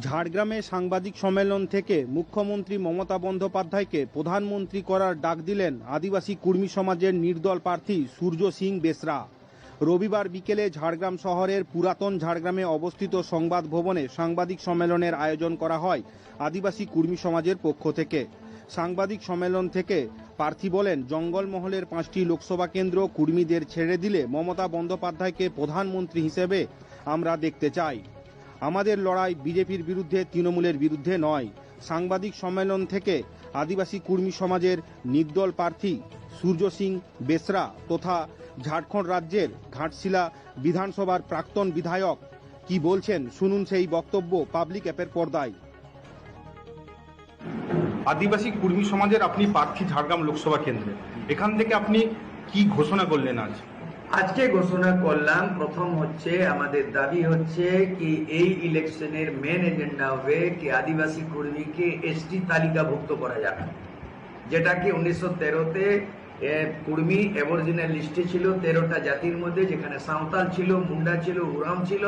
ঝাড়গ্রামে সাংবাদিক সম্মেলন থেকে মুখ্যমন্ত্রী মমতা বন্দ্যোপাধ্যায়কে প্রধানমন্ত্রী করার ডাক দিলেন আদিবাসী কুর্মী সমাজের নির্দল প্রার্থী সূর্য সিং বেসরা। রবিবার বিকেলে ঝাড়গ্রাম শহরের পুরাতন ঝাড়গ্রামে অবস্থিত সংবাদ ভবনে সাংবাদিক সম্মেলনের আয়োজন করা হয় আদিবাসী কুর্মী সমাজের পক্ষ থেকে। সাংবাদিক সম্মেলন থেকে প্রার্থী বলেন, জঙ্গলমহলের পাঁচটি লোকসভা কেন্দ্র কুর্মীদের ছেড়ে দিলে মমতা বন্দ্যোপাধ্যায়কে প্রধানমন্ত্রী হিসেবে আমরা দেখতে চাই। আমাদের লড়াই বিজেপির বিরুদ্ধে, তৃণমূলের বিরুদ্ধে নয়। সাংবাদিক সম্মেলন থেকে আদিবাসী কুর্মী সমাজের নির্দল প্রার্থী সূর্য সিং বেসরা তথা ঝাড়খণ্ড রাজ্যের ঘাটশিলা বিধানসভার প্রাক্তন বিধায়ক কি বলছেন শুনুন সেই বক্তব্য পাবলিক অ্যাপের পর্দায়। আদিবাসী কুর্মী সমাজের আপনি প্রার্থী ঝাড়গ্রাম লোকসভা কেন্দ্রে। এখান থেকে আপনি কি ঘোষণা করলেন আজ? আজকে ঘোষণা করলাম, প্রথম হচ্ছে আমাদের দাবি হচ্ছে কি এই ইলেকশনের মেন এজেন্ডা হবে কি আদিবাসী কর্মীকে এসটি তালিকাভুক্ত করা যাবে যেটা কি উনিশশো তেরোতে কুর্মী অ্যাবরিজিনাল লিস্টে ছিল, তেরোটা জাতির মধ্যে যেখানে সাঁওতাল ছিল, মুন্ডা ছিল উরাম ছিল,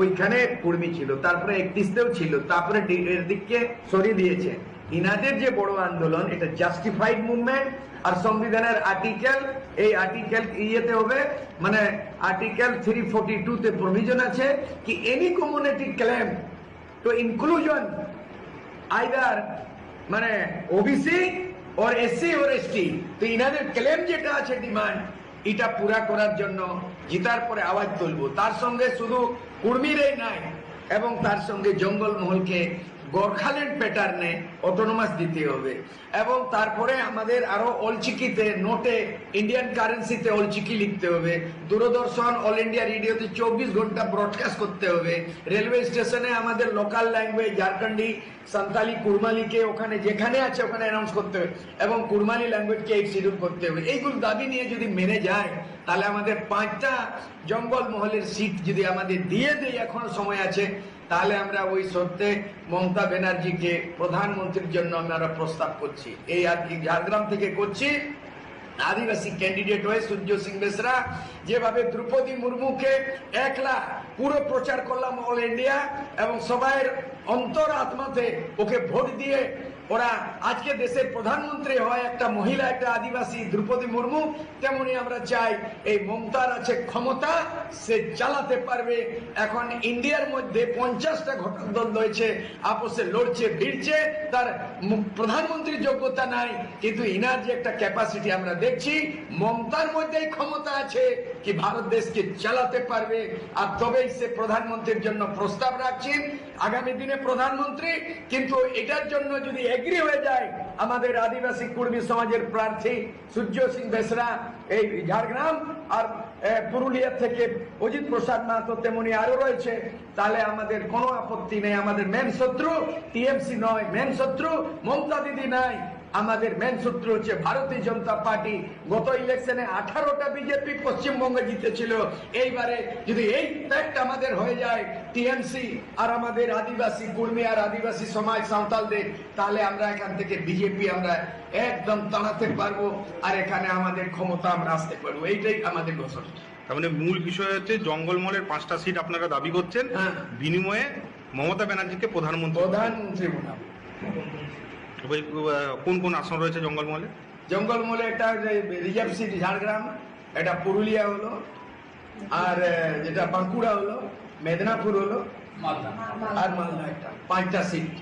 ওইখানে কুর্মী ছিল। তারপরে একত্রিশতেও ছিল, তারপরে এর দিককে সরিয়ে দিয়েছে। ইনাদের যে বড় আন্দোলন, এটা জাস্টিফাইড মুভমেন্ট আর সংবিধানের আর্টিকেল এই আর্টিকেল ইয়েতে হবে? মানে আর্টিকেল থ্রি ফোর্টি টু তে প্রভিজন আছে কি any community claim to inclusion either মানে OBC or SC or ST তো ইনাদের ক্লেম যেটা আছে ডিমান্ড এটা পুরা করার জন্য জিতার পরে আওয়াজ তুলবো। তার সঙ্গে শুধু কুর্মীরাই নাই, এবং তার সঙ্গে জঙ্গলমহলকে গোর্খাল্যান্ড প্যাটার্নে অটোনোমাস দিতে হবে। এবং তারপরে আমাদের আরও অলচিকিতে, নোটে ইন্ডিয়ান কারেন্সিতে অলচিকি লিখতে হবে। দূরদর্শন অল ইন্ডিয়া রেডিওতে চব্বিশ ঘণ্টা ব্রডকাস্ট করতে হবে। রেলওয়ে স্টেশনে আমাদের লোকাল ল্যাঙ্গুয়েজ ঝাড়খণ্ডী সান্তালি কুরমালিকে ওখানে, যেখানে আছে ওখানে অ্যানাউন্স করতে হবে। এবং কুরমালি ল্যাঙ্গুয়েজকে এই শিডিউল করতে হবে। এইগুলো দাবি নিয়ে যদি মেনে যায়, তাহলে আমাদের পাঁচটা জঙ্গল মহলের সিট যদি আমাদের দিয়ে দেয় এখনও সময় আছে, তাহলে আমরা ওই সত্যে মমতা ব্যানার্জিকে প্রধানমন্ত্রীর জন্য আমরা প্রস্তাব করছি। এই আর কি ঝাড়গ্রাম থেকে করছি। আদিবাসী ক্যান্ডিডেট হয়ে সূর্য সিং বেসরা, যেভাবে দ্রৌপদী মুর্মুকে একলা পুরো প্রচার করলাম অল ইন্ডিয়া এবং সবাই অন্তর আত্মাতে ওকে ভোট দিয়ে ওরা আজকে দেশের প্রধানমন্ত্রী হয় একটা মহিলা, একটা আদিবাসী, দ্রৌপদী মুর্মু, তেমনি আমরা চাই এই মমতার আছে ক্ষমতা, সে চালাতে পারবে। এখন ইন্ডিয়ার মধ্যে পঞ্চাশটা ঘটক দল রয়েছে, আপোষে লড়ছে, ভিড়ছে, তার প্রধানমন্ত্রীর যোগ্যতা নাই, কিন্তু ইনার যে একটা ক্যাপাসিটি আমরা দেখছি, মমতার মধ্যেই ক্ষমতা আছে কি ভারত দেশকে চালাতে পারবে। আর তবেই সে প্রধানমন্ত্রীর জন্য প্রস্তাব রাখছেন। আগামী দিনে প্রধানমন্ত্রী, কিন্তু এটার জন্য যদি এগ্রি হয়ে যায়, আমাদের আদিবাসী কুর্মী সমাজের প্রার্থী সূর্য সিং বেসরা এই ঝাড়গ্রাম আর পুরুলিয়া থেকে অজিত প্রসাদ মাহাতো তেমনি আরও রয়েছে, তাহলে আমাদের কোনো আপত্তি নেই। আমাদের মেন শত্রু টিএমসি নয়। মেন শত্রু মমতা দিদি নাই। আমাদের মেন সূত্র হচ্ছে ভারতীয় জনতা পার্টি। গত ইলেকশনে আঠারোটা বিজেপি পশ্চিমবঙ্গে জিতেছিল। এইবারে যদি এই ফ্যাক্ট আমাদের হয়ে যায় টিএমসি আর আমাদের আদিবাসী কুর্মী আর আদিবাসী সমাজ সাঁওতালদের তাহলে আমরা এখান থেকে বিজেপি আমরা একদম তাড়াতে পারব আর এখানে আমাদের ক্ষমতা আমরা আসতে পারব। এইটাই আমাদের ঘোষণা। তার মানে মূল বিষয় হচ্ছে জঙ্গলমলের পাঁচটা সিট আপনারা দাবি করছেন। হ্যাঁ। বিনিময়ে মমতা ব্যানার্জিকে প্রধানমন্ত্রী প্রধানমন্ত্রী বানাবো কোন কোন আসন রয়েছে জঙ্গলমহলে? জঙ্গলমহলে একটা রিজার্ভ সিট ঝাড়গ্রাম এটা পুরুলিয়া হলো আর যেটা বাঁকুড়া হলো মেদিনীপুর হলো আর মালদা একটা পাঁচটা সিট।